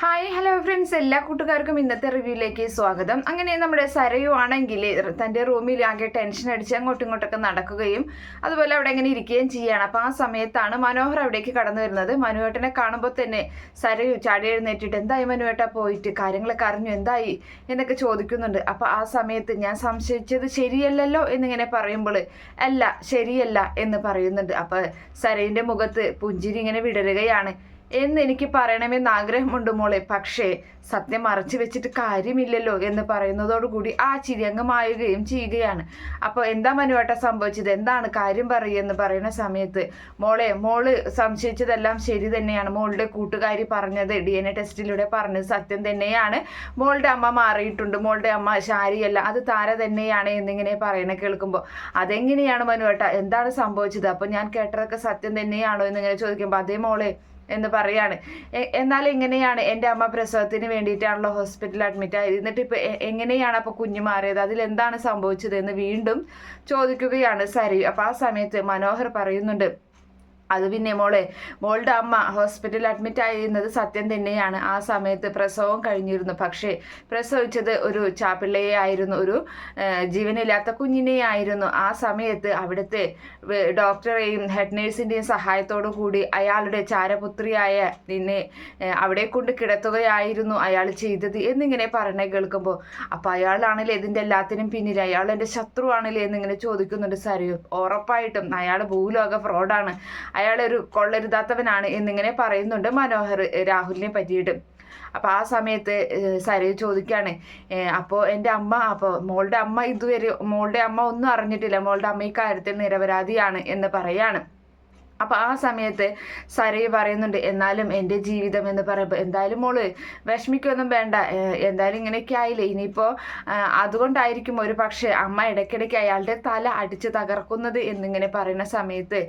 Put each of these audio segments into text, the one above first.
Hi hello friends എല്ലാ കൂട്ടുകാർക്കും ഇന്നത്തെ റിവ്യൂയിലേക്ക് സ്വാഗതം. അങ്ങനെ നമ്മുടെ സരയു ആണെങ്കിൽ തന്റെ റൂമിൽ ആകെ ടെൻഷൻ അടിച്ച് അങ്ങോട്ടും ഇങ്ങോട്ടൊക്കെ നടക്കുകയും അതുപോലെ അവിടെ ഇങ്ങനെ ഇരിക്കുകയും ചെയ്യുകയാണ് അപ്പോൾ ആ സമയത്താണ് മനോഹർ അവിടേക്ക് കടന്നു വരുന്നത്. മനുവേട്ടനെ കാണുമ്പോൾ തന്നെ സരയു ചാടി എഴുന്നേറ്റിട്ട് എന്തായി മനുവേട്ട പോയിട്ട്? കാര്യങ്ങളൊക്കെ അറിഞ്ഞു. എന്തായി? എന്നൊക്കെ ചോദിക്കുന്നുണ്ട്. അപ്പോൾ ആ സമയത്ത് ഞാൻ സംശയിച്ചത് ശരിയല്ലല്ലോ എന്നിങ്ങനെ പറയുമ്പോൾ അല്ല ശരിയല്ല എന്ന് പറയുന്നുണ്ട്. അപ്പോൾ സരയിന്റെ മുഖത്ത് പുഞ്ചിരി ഇങ്ങനെ വിടരുകയാണ്. എന്ന് എനിക്ക് പറയണമെന്ന് ആഗ്രഹമുണ്ട് മോളെ. പക്ഷേ സത്യം മറച്ചു വെച്ചിട്ട് കാര്യമില്ലല്ലോ എന്ന് പറയുന്നതോടുകൂടി ആ ചിരി അങ്ങ് മായുകയും ചെയ്യുകയാണ്. അപ്പോൾ എന്താ മനുവേട്ടാ സംഭവിച്ചത്? എന്താണ് കാര്യം പറയുമെന്ന് പറയുന്ന സമയത്ത് മോളെ മോൾ സംശയിച്ചതെല്ലാം ശരി തന്നെയാണ്. മോളുടെ കൂട്ടുകാരി പറഞ്ഞത് ഡി എൻ എ ടെസ്റ്റിലൂടെ പറഞ്ഞത് സത്യം തന്നെയാണ്. മോളുടെ അമ്മ മാറിയിട്ടുണ്ട്. മോളുടെ അമ്മ ശാരിയല്ല. അത് താര തന്നെയാണ് എന്നിങ്ങനെ പറയണ കേൾക്കുമ്പോൾ അതെങ്ങനെയാണ് മനുവേട്ട? എന്താണ് സംഭവിച്ചത്? അപ്പോൾ ഞാൻ കേട്ടതൊക്കെ സത്യം തന്നെയാണോ എന്നിങ്ങനെ ചോദിക്കുമ്പോൾ അതേ മോളെ എന്ന് പറയാണ്. എന്നാൽ എങ്ങനെയാണ് എന്റെ അമ്മ പ്രസവത്തിന് വേണ്ടിയിട്ടാണല്ലോ ഹോസ്പിറ്റലിൽ അഡ്മിറ്റ് ആയത്? എന്നിട്ട് ഇപ്പോൾ എങ്ങനെയാണ് അപ്പോൾ കുഞ്ഞ് മാറിയത്? അതിൽ എന്താണ് സംഭവിച്ചത് എന്ന് വീണ്ടും ചോദിക്കുകയാണ് സരി. അപ്പോൾ ആ സമയത്ത് മനോഹർ പറയുന്നുണ്ട് അത് പിന്നെ മോളെ മോളുടെ അമ്മ ഹോസ്പിറ്റലിൽ അഡ്മിറ്റ് ആയിരുന്നത് സത്യം തന്നെയാണ്. ആ സമയത്ത് പ്രസവം കഴിഞ്ഞിരുന്നു. പക്ഷേ പ്രസവിച്ചത് ഒരു ചാപ്പിള്ളയെ ആയിരുന്നു ഒരു ജീവനില്ലാത്ത കുഞ്ഞിനെ ആയിരുന്നു ആ സമയത്ത് അവിടുത്തെ ഡോക്ടറേയും ഹെഡ് നേഴ്സിന്റെയും സഹായത്തോടു കൂടി അയാളുടെ ചാരപുത്രിയായ നിന്നെ അവിടെ കൊണ്ട് കിടത്തുകയായിരുന്നു അയാൾ ചെയ്തത് എന്നിങ്ങനെ പറഞ്ഞ കേൾക്കുമ്പോൾ അപ്പോൾ അയാളാണല്ലേ ഇതിന്റെ എല്ലാത്തിനും പിന്നിൽ? അയാൾ എന്റെ ശത്രുവാണല്ലേ? എന്നിങ്ങനെ ചോദിക്കുന്നുണ്ട് സരിയും. ഉറപ്പായിട്ടും അയാൾ ഭൂലോക ഫ്രോഡാണ് അയാൾ ഒരു കൊള്ളരുതാത്തവനാണ് എന്നിങ്ങനെ പറയുന്നുണ്ട് മനോഹർ രാഹുലിനെ പറ്റിയിട്ട്. അപ്പോൾ ആ സമയത്ത് സരയു ചോദിക്കുകയാണ് അപ്പോൾ എന്റെ അമ്മ അപ്പോൾ മോളുടെ അമ്മ ഇതുവരെ മോളുടെ അമ്മ ഒന്നും അറിഞ്ഞിട്ടില്ല. മോളുടെ അമ്മ ഈ കാര്യത്തിൽ നിരപരാധിയാണ് എന്ന് പറയാണ്. അപ്പോൾ ആ സമയത്ത് സരയ് പറയുന്നുണ്ട് എന്നാലും എന്റെ ജീവിതം എന്ന് പറയുമ്പോൾ എന്തായാലും മോൾ വിഷമിക്കൊന്നും വേണ്ട. എന്തായാലും ഇങ്ങനെയൊക്കെ ആയില്ലേ? ഇനിയിപ്പോൾ അതുകൊണ്ടായിരിക്കും ഒരു പക്ഷേ അമ്മ ഇടയ്ക്കിടയ്ക്ക് അയാളുടെ തല അടിച്ച് തകർക്കുന്നത് എന്നിങ്ങനെ പറയുന്ന സമയത്ത്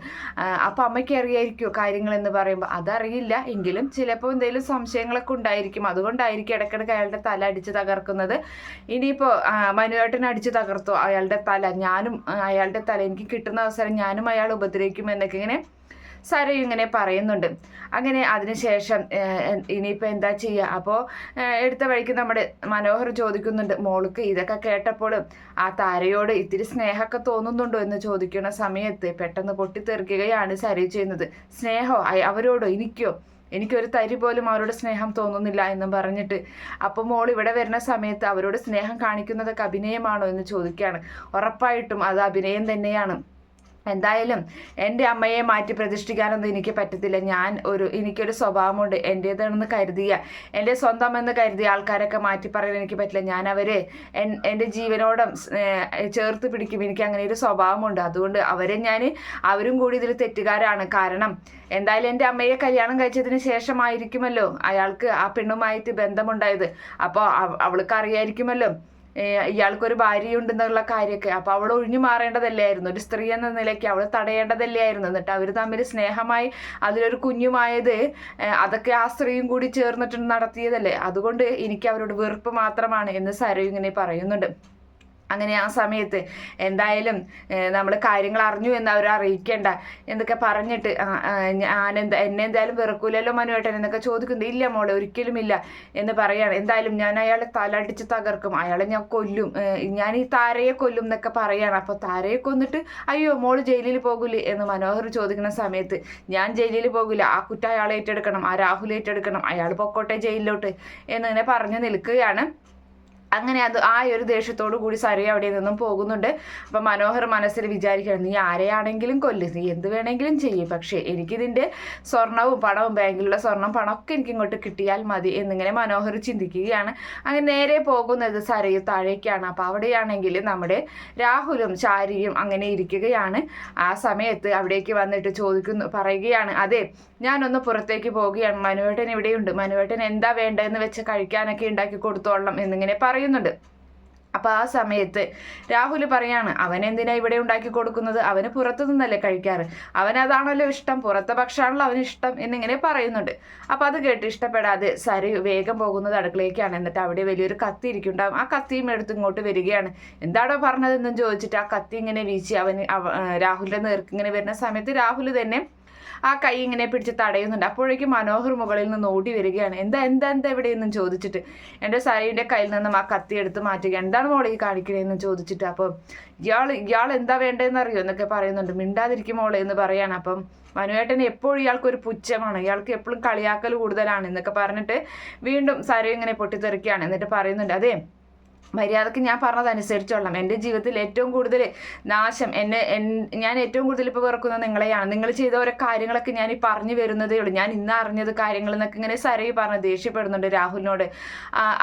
അപ്പോൾ അമ്മയ്ക്ക് അറിയായിരിക്കുമോ കാര്യങ്ങളെന്ന് പറയുമ്പോൾ അതറിയില്ല. എങ്കിലും ചിലപ്പോൾ എന്തെങ്കിലും സംശയങ്ങളൊക്കെ ഉണ്ടായിരിക്കും. അതുകൊണ്ടായിരിക്കും ഇടയ്ക്കിടയ്ക്ക് അയാളുടെ തല അടിച്ച് തകർക്കുന്നത്. ഇനിയിപ്പോൾ മനുവേട്ടൻ അടിച്ച് തകർത്തോ അയാളുടെ തല? ഞാനും അയാളുടെ തല എനിക്ക് കിട്ടുന്ന അവസരം ഞാനും അയാൾ ഉപദ്രവിക്കും എന്നൊക്കെ ഇങ്ങനെ സരയു ഇങ്ങനെ പറയുന്നുണ്ട്. അങ്ങനെ അതിനുശേഷം ഇനിയിപ്പോൾ എന്താ ചെയ്യുക അപ്പോൾ എടുത്ത വഴിക്ക് നമ്മുടെ മനോഹർ ചോദിക്കുന്നുണ്ട് മോൾക്ക് ഇതൊക്കെ കേട്ടപ്പോൾ ആ താരയോട് ഇത്തിരി സ്നേഹമൊക്കെ തോന്നുന്നുണ്ടോ എന്ന് ചോദിക്കുന്ന സമയത്ത് പെട്ടെന്ന് പൊട്ടിത്തെറിക്കുകയാണ് സരയു ചെയ്യുന്നത്. സ്നേഹോ? അവരോടോ? എനിക്കോ? എനിക്കൊരു തരി പോലും അവരോട് സ്നേഹം തോന്നുന്നില്ല എന്നും പറഞ്ഞിട്ട്. അപ്പോൾ മോൾ ഇവിടെ വരുന്ന സമയത്ത് അവരോട് സ്നേഹം കാണിക്കുന്നതൊക്കെ അഭിനയമാണോ എന്ന് ചോദിക്കുകയാണ്. ഉറപ്പായിട്ടും അത് അഭിനയം തന്നെയാണ്. എന്തായാലും എന്റെ അമ്മയെ മാറ്റി പ്രതിഷ്ഠിക്കാനൊന്നും എനിക്ക് പറ്റത്തില്ല. ഞാൻ ഒരു എനിക്കൊരു സ്വഭാവമുണ്ട്. എന്റേതാണെന്ന് കരുതിയ എന്റെ സ്വന്തം എന്ന് കരുതിയ ആൾക്കാരൊക്കെ മാറ്റി പറയാൻ എനിക്ക് പറ്റില്ല. ഞാൻ അവരെ എന്റെ ജീവനോടം ചേർത്ത് പിടിക്കും. എനിക്ക് അങ്ങനെ ഒരു സ്വഭാവമുണ്ട്. അതുകൊണ്ട് അവരെ ഞാൻ അവരും കൂടി ഇതിൽ തെറ്റുകാരാണ്. കാരണം എന്തായാലും എന്റെ അമ്മയെ കല്യാണം കഴിച്ചതിന് ശേഷമായിരിക്കുമല്ലോ അയാൾക്ക് ആ പെണ്ണുമായിട്ട് ബന്ധമുണ്ടായത്. അപ്പോൾ അവൾക്ക് അറിയായിരിക്കുമല്ലോ ഇയാൾക്കൊരു ഭാര്യയുണ്ടെന്നുള്ള കാര്യമൊക്കെ. അപ്പോൾ അവൾ ഒഴിഞ്ഞു മാറേണ്ടതല്ലായിരുന്നു. ഒരു സ്ത്രീ എന്ന നിലയ്ക്ക് അവൾ തടയേണ്ടതല്ലായിരുന്നു. എന്നിട്ട് അവർ തമ്മിൽ സ്നേഹമായി അതിലൊരു കുഞ്ഞുമായത് അതൊക്കെ ആ സ്ത്രീയും കൂടി ചേർന്നിട്ട് നടത്തിയതല്ലേ? അതുകൊണ്ട് എനിക്ക് അവരോട് വെറുപ്പ് മാത്രമാണ് എന്ന് സരയു ഇങ്ങനെ പറയുന്നുണ്ട്. അങ്ങനെ ആ സമയത്ത് എന്തായാലും നമ്മൾ കാര്യങ്ങൾ അറിഞ്ഞു എന്ന് അവർ അറിയിക്കേണ്ട. എന്നൊക്കെ പറഞ്ഞിട്ട് ഞാൻ എന്താ എന്നെ എന്തായാലും വെറുക്കൂലല്ലോ മനുവേട്ടൻ എന്നൊക്കെ ചോദിക്കുന്നത് ഇല്ല മോളെ ഒരിക്കലും ഇല്ല എന്ന് പറയാണ്. എന്തായാലും ഞാൻ അയാളെ തലടിച്ച് തകർക്കും. അയാളെ ഞാൻ കൊല്ലും. ഞാൻ ഈ താരയെ കൊല്ലും എന്നൊക്കെ പറയാണ്. അപ്പോൾ താരയെ കൊന്നിട്ട് അയ്യോ മോൾ ജയിലിൽ പോകൂലേ എന്ന് മനോഹർ ചോദിക്കുന്ന സമയത്ത് ഞാൻ ജയിലിൽ പോകില്ല ആ കുറ്റം അയാളെ ഏറ്റെടുക്കണം. ആ രാഹുൽ ഏറ്റെടുക്കണം. അയാൾ പൊക്കോട്ടെ ജയിലിലോട്ട് എന്നിങ്ങനെ പറഞ്ഞു നിൽക്കുകയാണ്. അങ്ങനെ അത് ആ ഒരു ദേഷ്യത്തോടു കൂടി സരി അവിടെ നിന്നും പോകുന്നുണ്ട്. അപ്പം മനോഹർ മനസ്സിൽ വിചാരിക്കുകയാണ് നീ ആരെയാണെങ്കിലും കൊല്ല് നീ എന്ത് വേണമെങ്കിലും ചെയ്യും. പക്ഷേ എനിക്കിതിന്റെ സ്വർണവും പണവും ബാങ്കിലുള്ള സ്വർണം പണമൊക്കെ എനിക്ക് ഇങ്ങോട്ട് കിട്ടിയാൽ മതി എന്നിങ്ങനെ മനോഹർ ചിന്തിക്കുകയാണ്. അങ്ങനെ നേരെ പോകുന്നത് സരയു താഴേക്കാണ്. അപ്പോൾ അവിടെയാണെങ്കിൽ നമ്മുടെ രാഹുലും ചാരിയും അങ്ങനെ ഇരിക്കുകയാണ്. ആ സമയത്ത് അവിടേക്ക് വന്നിട്ട് ചോദിക്കുന്നു പറയുകയാണ് അതെ ഞാനൊന്ന് പുറത്തേക്ക് പോവുകയാണ്. മനുവേട്ടൻ ഇവിടെയുണ്ട്. മനുവേട്ടൻ എന്താ വേണ്ടതെന്ന് വെച്ച് കഴിക്കാനൊക്കെ ഉണ്ടാക്കി കൊടുത്തോളണം എന്നിങ്ങനെ പറയുന്നുണ്ട്. അപ്പോൾ ആ സമയത്ത് രാഹുൽ പറയാണ് അവൻ എന്തിനാ ഇവിടെ ഉണ്ടാക്കി കൊടുക്കുന്നത്? അവന് പുറത്തു നിന്നല്ലേ കഴിക്കാറ്. അവനതാണല്ലോ ഇഷ്ടം പുറത്തെ ഭക്ഷണമാണല്ലോ അവന് ഇഷ്ടം എന്നിങ്ങനെ പറയുന്നുണ്ട്. അപ്പോൾ അത് കേട്ട് ഇഷ്ടപ്പെടാതെ സരി വേഗം പോകുന്നത് അടുക്കളയിലേക്കാണ് എന്നിട്ട് അവിടെ വലിയൊരു കത്തി ഇരിക്കുന്നുണ്ടാവും ആ കത്തിയും എടുത്ത് ഇങ്ങോട്ട് വരികയാണ്. എന്താണോ പറഞ്ഞതെന്നും ചോദിച്ചിട്ട് ആ കത്തി ഇങ്ങനെ വീശി അവന് അവ- രാഹുലിന്റെ നേർക്ക് ഇങ്ങനെ വരുന്ന സമയത്ത് രാഹുൽ തന്നെ ആ കൈ ഇങ്ങനെ പിടിച്ച് തടയുന്നുണ്ട്. അപ്പോഴേക്കും മനോഹർ മുകളിൽ നിന്ന് ഓടി വരികയാണ്. എന്താ എന്താ എന്താ എവിടെയെന്നും ചോദിച്ചിട്ട്. എന്റെ സരീന്റെ കയ്യിൽ നിന്നും ആ കത്തി എടുത്ത് മാറ്റുക. എന്താണ് മോളെ ഈ കാണിക്കണേന്ന് ചോദിച്ചിട്ട്. അപ്പം ഇയാൾ ഇയാൾ എന്താ വേണ്ടതെന്ന് അറിയോ? എന്നൊക്കെ പറയുന്നുണ്ട്. മിണ്ടാതിരിക്കും മോളെ എന്ന് പറയാണ്. അപ്പം മനുവേട്ടന് എപ്പോഴും ഇയാൾക്ക് ഒരു പുച്ഛമാണ്. ഇയാൾക്ക് എപ്പോഴും കളിയാക്കൽ കൂടുതലാണ് എന്നൊക്കെ പറഞ്ഞിട്ട് വീണ്ടും സരയു ഇങ്ങനെ പൊട്ടിത്തെറിക്കുകയാണ്. എന്നിട്ട് പറയുന്നുണ്ട്. അതെ മര്യാദയ്ക്ക് ഞാൻ പറഞ്ഞതനുസരിച്ചോളാം എന്റെ ജീവിതത്തിൽ ഏറ്റവും കൂടുതൽ നാശം എന്നെ ഞാൻ ഏറ്റവും കൂടുതൽ ഇപ്പോൾ വെറുക്കുന്നത് നിങ്ങളെയാണ്. നിങ്ങൾ ചെയ്ത ഓരോ കാര്യങ്ങളൊക്കെ ഞാൻ ഈ പറഞ്ഞു വരുന്നതേ ഉള്ളൂ. ഞാൻ ഇന്ന് അറിഞ്ഞത് കാര്യങ്ങൾ എന്നൊക്കെ ഇങ്ങനെ സരയി പറഞ്ഞ് ദേഷ്യപ്പെടുന്നുണ്ട് രാഹുലിനോട്.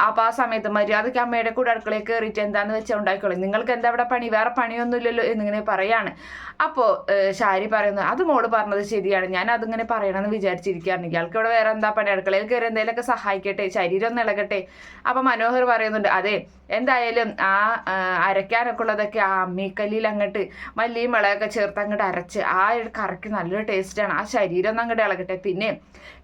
അപ്പോൾ ആ സമയത്ത് മര്യാദയ്ക്ക് അമ്മയുടെ കൂടെ അടുക്കളയിൽ കയറിയിട്ട് എന്താന്ന് വെച്ചാൽ ഉണ്ടായിക്കോളൂ. നിങ്ങൾക്ക് എന്താ അവിടെ പണി? വേറെ പണിയൊന്നുമില്ലല്ലോ എന്നിങ്ങനെ പറയാണ്. അപ്പോൾ ഷാരി പറയുന്നത് അത് മോൾ പറഞ്ഞത് ശരിയാണ്. ഞാൻ അതിങ്ങനെ പറയണമെന്ന് വിചാരിച്ചിരിക്കുകയാണ് ഇയാൾക്ക് ഇവിടെ വേറെ എന്താ പണി? അടുക്കളയിൽ കയറി എന്തെങ്കിലുമൊക്കെ സഹായിക്കട്ടെ ശരീരം ഒന്ന് ഇളകട്ടെ. അപ്പം മനോഹർ പറയുന്നുണ്ട് അതെ എന്തായാലും ആ അരയ്ക്കാനൊക്കെ ഉള്ളതൊക്കെ ആ അമ്മിക്കല്ലിൽ അങ്ങോട്ട് മല്ലിയും മുളകൊക്കെ ചേർത്ത് അങ്ങോട്ട് അരച്ച് ആ ഒരു കറക്ക് നല്ലൊരു ടേസ്റ്റാണ്. ആ ശരീരം ഒന്ന് അങ്ങോട്ട് ഇളകട്ടെ. പിന്നെ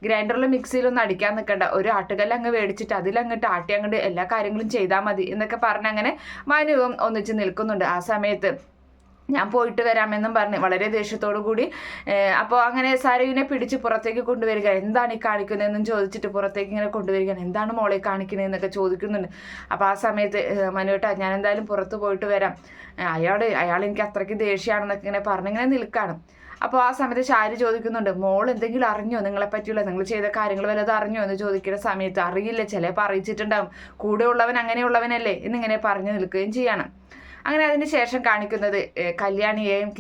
ഗ്രൈൻഡറിൽ മിക്സിയിലൊന്നും അടിക്കാൻ നിൽക്കണ്ട ഒരു ആട്ടുകല്ല് അങ്ങ് മേടിച്ചിട്ട് അതിലങ്ങോട്ട് ആട്ടി അങ്ങോട്ട് എല്ലാ കാര്യങ്ങളും ചെയ്താൽ മതി എന്നൊക്കെ പറഞ്ഞ് അങ്ങനെ മനുവും ഒന്നിച്ച് നിൽക്കുന്നുണ്ട് ആ സമയത്ത്. ഞാൻ പോയിട്ട് വരാമെന്നും പറഞ്ഞ് വളരെ ദേഷ്യത്തോടു കൂടി അപ്പോൾ അങ്ങനെ സാരുവിനെ പിടിച്ച് പുറത്തേക്ക് കൊണ്ടുവരിക. എന്താണ് ഈ കാണിക്കുന്നതെന്നും ചോദിച്ചിട്ട് പുറത്തേക്ക് ഇങ്ങനെ കൊണ്ടുവരികയാണ് എന്താണ് മോളെ കാണിക്കുന്നതെന്നൊക്കെ ചോദിക്കുന്നുണ്ട്. അപ്പോൾ ആ സമയത്ത് മനുവേട്ടാ ഞാൻ എന്തായാലും പുറത്ത് പോയിട്ട് വരാം. അയാൾ അയാൾ എനിക്ക് അത്രയ്ക്ക് ദേഷ്യമാണെന്നൊക്കെ ഇങ്ങനെ പറഞ്ഞിങ്ങനെ നിൽക്കുകയാണ് അപ്പോൾ ആ സമയത്ത് ഷാരി ചോദിക്കുന്നുണ്ട് മോൾ എന്തെങ്കിലും അറിഞ്ഞോ നിങ്ങളെ പറ്റിയുള്ള? നിങ്ങൾ ചെയ്ത കാര്യങ്ങൾ വല്ലതും അറിഞ്ഞോ? എന്ന് ചോദിക്കുന്ന സമയത്ത് അറിയില്ല ചിലപ്പോൾ അറിയിച്ചിട്ടുണ്ടാവും. കൂടെ ഉള്ളവൻ അങ്ങനെയുള്ളവനല്ലേ? എന്നിങ്ങനെ പറഞ്ഞു നിൽക്കുകയും ചെയ്യണം. അങ്ങനെ അതിന് ശേഷം കാണിക്കുന്നത് കല്യാണിയെയും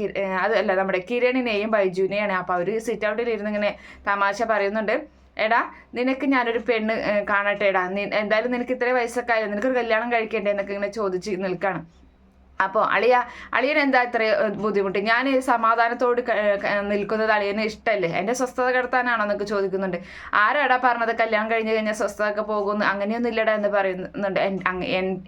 അതല്ല നമ്മുടെ കിരണിനെയും ബൈജുവിനെയാണ്. അപ്പോൾ അവർ സിറ്റ് ഔട്ടിൽ ഇരുന്ന് ഇങ്ങനെ തമാശ പറയുന്നുണ്ട്. എടാ നിനക്ക് ഞാനൊരു പെണ്ണ് കാണട്ടെ എടാ. എന്തായാലും നിനക്ക് ഇത്ര വയസ്സൊക്കെ ആയാലും നിനക്കൊരു കല്യാണം കഴിക്കണ്ടേ? എന്നൊക്കെ ഇങ്ങനെ ചോദിച്ച് നിൽക്കണം. അപ്പോൾ അളിയ അളിയൻ എന്താ ഇത്ര ബുദ്ധിമുട്ട്? ഞാൻ സമാധാനത്തോട് നിൽക്കുന്നത് അളിയന് ഇഷ്ടമല്ലേ എന്റെ സ്വസ്ഥത കിടത്താനാണോ എന്നൊക്കെ ചോദിക്കുന്നുണ്ട്. ആരാടാ പറഞ്ഞത്? കല്യാണം കഴിഞ്ഞ് കഴിഞ്ഞാൽ സ്വസ്ഥത ഒക്കെ പോകുന്നു. അങ്ങനെയൊന്നും ഇല്ലടാ എന്ന് പറയുന്നുണ്ട്.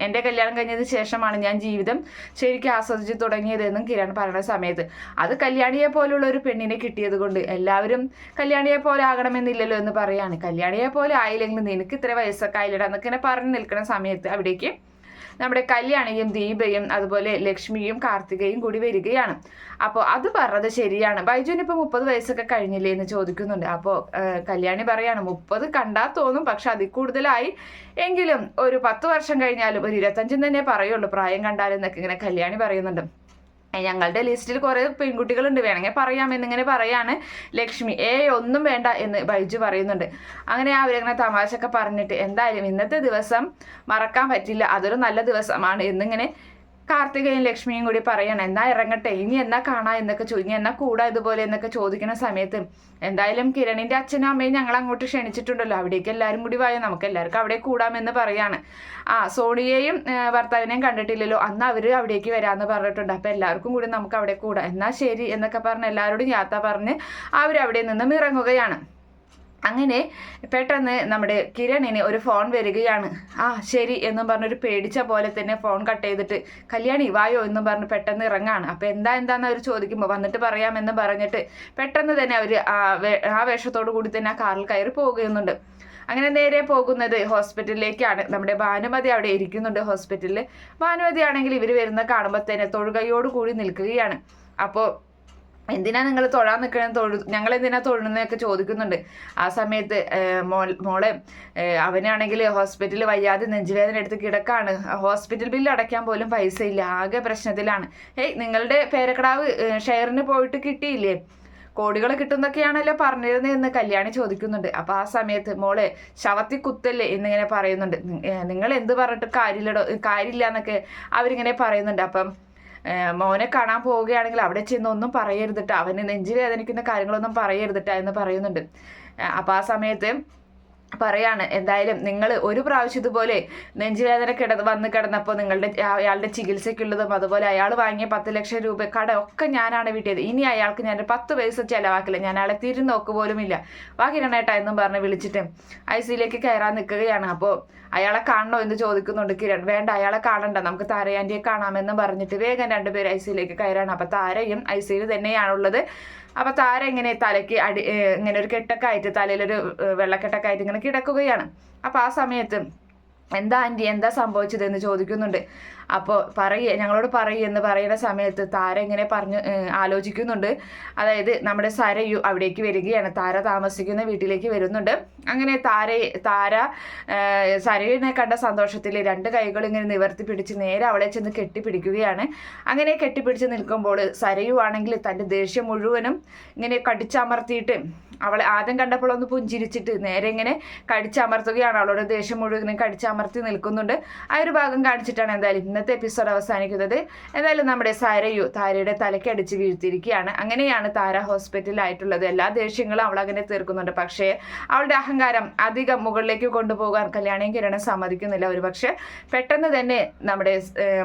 എന്റെ കല്യാണം കഴിഞ്ഞതിന് ശേഷമാണ് ഞാൻ ജീവിതം ശരിക്കും ആസ്വദിച്ച് തുടങ്ങിയതെന്നും കിരൺ പറയുന്ന സമയത്ത്. അത് കല്യാണിയെ പോലുള്ള ഒരു പെണ്ണിനെ കിട്ടിയത് കൊണ്ട് എല്ലാവരും കല്യാണിയെ പോലെ ആകണമെന്നില്ലല്ലോ എന്ന് പറയാണ്. കല്യാണിയെ പോലെ ആയില്ലെങ്കിൽ നിനക്ക് ഇത്ര വയസ്സൊക്കെ ആയില്ലടാ എന്നൊക്കെ പറഞ്ഞു നിൽക്കുന്ന സമയത്ത് അവിടേക്ക് നമ്മുടെ കല്യാണിയും ദീപയും അതുപോലെ ലക്ഷ്മിയും കാർത്തികയും കൂടി വരികയാണ്. അപ്പോൾ അത് പറഞ്ഞത് ശരിയാണ്. ബൈജുവിന് ഇപ്പോൾ മുപ്പത് വയസ്സൊക്കെ കഴിഞ്ഞില്ലേ എന്ന് ചോദിക്കുന്നുണ്ട്. അപ്പോൾ കല്യാണി പറയാണ് മുപ്പത് കണ്ടാൽ തോന്നും പക്ഷെ അതിൽ കൂടുതലായി എങ്കിലും ഒരു പത്ത് വർഷം കഴിഞ്ഞാലും ഒരു ഇരുപത്തഞ്ചും തന്നെ പറയുള്ളൂ. പ്രായം കണ്ടാലെന്നൊക്കെ ഇങ്ങനെ കല്യാണി പറയുന്നുണ്ട്. ഞങ്ങളുടെ ലിസ്റ്റിൽ കുറേ പെൺകുട്ടികളുണ്ട്. വേണമെങ്കിൽ പറയാം എന്നിങ്ങനെ പറയാണ്. ലക്ഷ്മി ഏ ഒന്നും വേണ്ട എന്ന് ബൈജു പറയുന്നുണ്ട്. അങ്ങനെ അവരങ്ങനെ തമാശ ഒക്കെ പറഞ്ഞിട്ട് എന്തായാലും ഇന്നത്തെ ദിവസം മറക്കാൻ പറ്റില്ല. അതൊരു നല്ല ദിവസമാണ് എന്നിങ്ങനെ കാർത്തികയും ലക്ഷ്മിയും കൂടി പറയണം എന്നാ ഇറങ്ങട്ടെ ഇനി എന്നാ കാണാ? എന്നൊക്കെ ചോദിക്കും എന്നാ കൂടാ ഇതുപോലെ എന്നൊക്കെ ചോദിക്കുന്ന സമയത്ത് എന്തായാലും കിരണിന്റെ അച്ഛനും അമ്മയും ഞങ്ങൾ അങ്ങോട്ട് ക്ഷണിച്ചിട്ടുണ്ടല്ലോ അവിടേക്ക് എല്ലാവരും കൂടി വായോ? നമുക്ക് എല്ലാവർക്കും അവിടെ കൂടാമെന്ന് പറയാണ്. ആ സോണിയെയും ഭർത്താവിനെയും കണ്ടിട്ടില്ലല്ലോ അന്ന് അവർ അവിടേക്ക് വരാമെന്ന് പറഞ്ഞിട്ടുണ്ട് അപ്പം എല്ലാവർക്കും കൂടി നമുക്ക് അവിടെ കൂടാം എന്നാ ശരി എന്നൊക്കെ പറഞ്ഞ് എല്ലാവരോടും യാത്ര പറഞ്ഞ് അവരവിടെ നിന്നും ഇറങ്ങുകയാണ്. അങ്ങനെ പെട്ടെന്ന് നമ്മുടെ കിരണിന് ഒരു ഫോൺ വരികയാണ്. ആ ശരി എന്നും പറഞ്ഞൊരു പേടിച്ച പോലെ തന്നെ ഫോൺ കട്ട് ചെയ്തിട്ട് കല്യാണി വായോ എന്നും പറഞ്ഞ് പെട്ടെന്ന് ഇറങ്ങാണ്. അപ്പം എന്താ എന്താന്ന് അവർ ചോദിക്കുമ്പോൾ വന്നിട്ട് പറയാമെന്ന് പറഞ്ഞിട്ട് പെട്ടെന്ന് തന്നെ അവർ ആ വേഷത്തോടു കൂടി തന്നെ ആ കാറിൽ കയറി പോകുന്നുണ്ട്. അങ്ങനെ നേരെ പോകുന്നത് ഹോസ്പിറ്റലിലേക്കാണ്. നമ്മുടെ ഭാനുമതി അവിടെ ഇരിക്കുന്നുണ്ട് ഹോസ്പിറ്റലിൽ ഭാനുമതി ആണെങ്കിൽ ഇവർ വരുന്ന കാണുമ്പോൾ തന്നെ തൊഴുകയോട് കൂടി നിൽക്കുകയാണ്. അപ്പോൾ എന്തിനാ നിങ്ങൾ തൊഴാൻ നിൽക്കണമെന്ന് തൊഴു ഞങ്ങൾ എന്തിനാ തൊഴുന്നതൊക്കെ ചോദിക്കുന്നുണ്ട്. ആ സമയത്ത് മോളെ അവനാണെങ്കിൽ ഹോസ്പിറ്റലിൽ വയ്യാതെ നെഞ്ചുവേദന എടുത്ത് കിടക്കാണ്. ഹോസ്പിറ്റൽ ബില്ല് അടയ്ക്കാൻ പോലും പൈസ ഇല്ല ആകെ പ്രശ്നത്തിലാണ്. ഏയ് നിങ്ങളുടെ പേരക്കടാവ് ഷെയറിന് പോയിട്ട് കിട്ടിയില്ലേ? കോടികൾ കിട്ടുന്നൊക്കെയാണല്ലോ പറഞ്ഞിരുന്നത് എന്ന് കല്യാണി ചോദിക്കുന്നുണ്ട്. അപ്പോൾ ആ സമയത്ത് മോളെ ശവത്തി കുത്തല്ലേ എന്നിങ്ങനെ പറയുന്നുണ്ട്. നിങ്ങൾ എന്ത് പറഞ്ഞിട്ട് കാര്യമില്ലടോ കാര്യമില്ല എന്നൊക്കെ അവരിങ്ങനെ പറയുന്നുണ്ട്. അപ്പം മോനെ കാണാൻ പോവുകയാണെങ്കിൽ അവിടെ ചെന്ന് ഒന്നും പറയരുതിട്ട് അവന് നെഞ്ചിൽ വേദനിക്കുന്ന കാര്യങ്ങളൊന്നും പറയരുതിട്ട എന്ന് പറയുന്നുണ്ട്. അപ്പോൾ ആ സമയത്ത് പറയാണ്. എന്തായാലും നിങ്ങൾ ഒരു പ്രാവശ്യം ഇതുപോലെ നെഞ്ചുവേദന കിട വന്ന് കിടന്നപ്പോൾ നിങ്ങളുടെ അയാളുടെ ചികിത്സയ്ക്കുള്ളതും അതുപോലെ അയാൾ വാങ്ങിയ പത്ത് ലക്ഷം രൂപ കട ഒക്കെ ഞാനാണ് വീട്ടിയത്. ഇനി അയാൾക്ക് ഞാൻ പത്ത് പൈസ ചിലവാക്കില്ല. ഞാൻ അയാളെ തിരിഞ്ഞോക്ക് പോലുമില്ല. വാ കിരണേട്ടാ എന്നും പറഞ്ഞ് വിളിച്ചിട്ട് ഐ സിയിലേക്ക് കയറാൻ നിൽക്കുകയാണ്. അപ്പോൾ അയാളെ കാണണോ എന്ന് ചോദിക്കുന്നുണ്ട് കിരൺ. വേണ്ട അയാളെ കാണണ്ട. നമുക്ക് താരയാന്റെ കാണാമെന്ന് പറഞ്ഞിട്ട് വേഗം രണ്ടുപേരും ഐ സിയിലേക്ക് കയറാണ്. അപ്പോൾ താരയും ഐ സിയിൽ തന്നെയാണുള്ളത്. അപ്പോൾ താര ഇങ്ങനെ തലയ്ക്ക് അടി ഇങ്ങനെ ഒരു കെട്ടൊക്കെ ആയിട്ട് തലയിലൊരു വെള്ളക്കെട്ടൊക്കെ ആയിട്ട് ഇങ്ങനെ കിടക്കുകയാണ്. അപ്പോൾ ആ സമയത്ത് എന്താ ആന്റി എന്താ സംഭവിച്ചത്? എന്ന് ചോദിക്കുന്നുണ്ട്. അപ്പോൾ പറയുക ഞങ്ങളോട് പറയുക എന്ന് പറയുന്ന സമയത്ത് താര ഇങ്ങനെ പറഞ്ഞ് ആലോചിക്കുന്നുണ്ട്. അതായത് നമ്മുടെ സരയു അവിടേക്ക് വരികയാണ്. താര താമസിക്കുന്ന വീട്ടിലേക്ക് വരുന്നുണ്ട്. അങ്ങനെ താര താര സരയുനെ കണ്ട സന്തോഷത്തിൽ രണ്ട് കൈകൾ ഇങ്ങനെ നിവർത്തി പിടിച്ച് നേരെ അവളെ ചെന്ന് കെട്ടിപ്പിടിക്കുകയാണ്. അങ്ങനെ കെട്ടിപ്പിടിച്ച് നിൽക്കുമ്പോൾ സരയു ആണെങ്കിൽ തന്റെ ദേഷ്യം മുഴുവനും ഇങ്ങനെ കടിച്ചമർത്തിയിട്ട് അവളെ ആദ്യം കണ്ടപ്പോൾ ഒന്ന് പുഞ്ചിരിച്ചിട്ട് നേരെ ഇങ്ങനെ കടിച്ചമർത്തുകയാണ്. അവളുടെ ദേഷ്യം മുഴുവനും കടിച്ചമർത്തി നിൽക്കുന്നുണ്ട്. ആ ഒരു ഭാഗം കാണിച്ചിട്ടാണ് എന്തായാലും ഇന്നത്തെ എപ്പിസോഡ് അവസാനിക്കുന്നത്. എന്തായാലും നമ്മുടെ സാരയു താരയുടെ തലയ്ക്ക് അടിച്ച് വീഴ്ത്തിയിരിക്കുകയാണ്. അങ്ങനെയാണ് താര ഹോസ്പിറ്റലിലായിട്ടുള്ളത് എല്ലാ ദേഷ്യങ്ങളും അവൾ അങ്ങനെ തീർക്കുന്നുണ്ട്. പക്ഷേ അവളുടെ അഹങ്കാരം അധികം മുകളിലേക്ക് കൊണ്ടുപോകാൻ കല്യാണിയും കിരണം സമ്മതിക്കുന്നില്ല. ഒരു പക്ഷേ പെട്ടെന്ന് തന്നെ നമ്മുടെ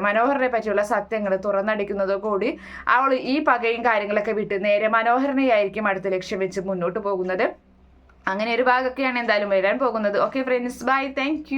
മനോഹരനെ പറ്റിയുള്ള സത്യങ്ങൾ തുറന്നടിക്കുന്നതോടുകൂടി അവൾ ഈ പകയും കാര്യങ്ങളൊക്കെ വിട്ട് നേരെ മനോഹരനെയായിരിക്കും അടുത്ത ലക്ഷ്യം വെച്ച് മുന്നോട്ട് പോകുന്നത്. അങ്ങനെ ഒരു ഭാഗമൊക്കെയാണ് എന്തായാലും വരാൻ പോകുന്നത്. Okay friends bye thank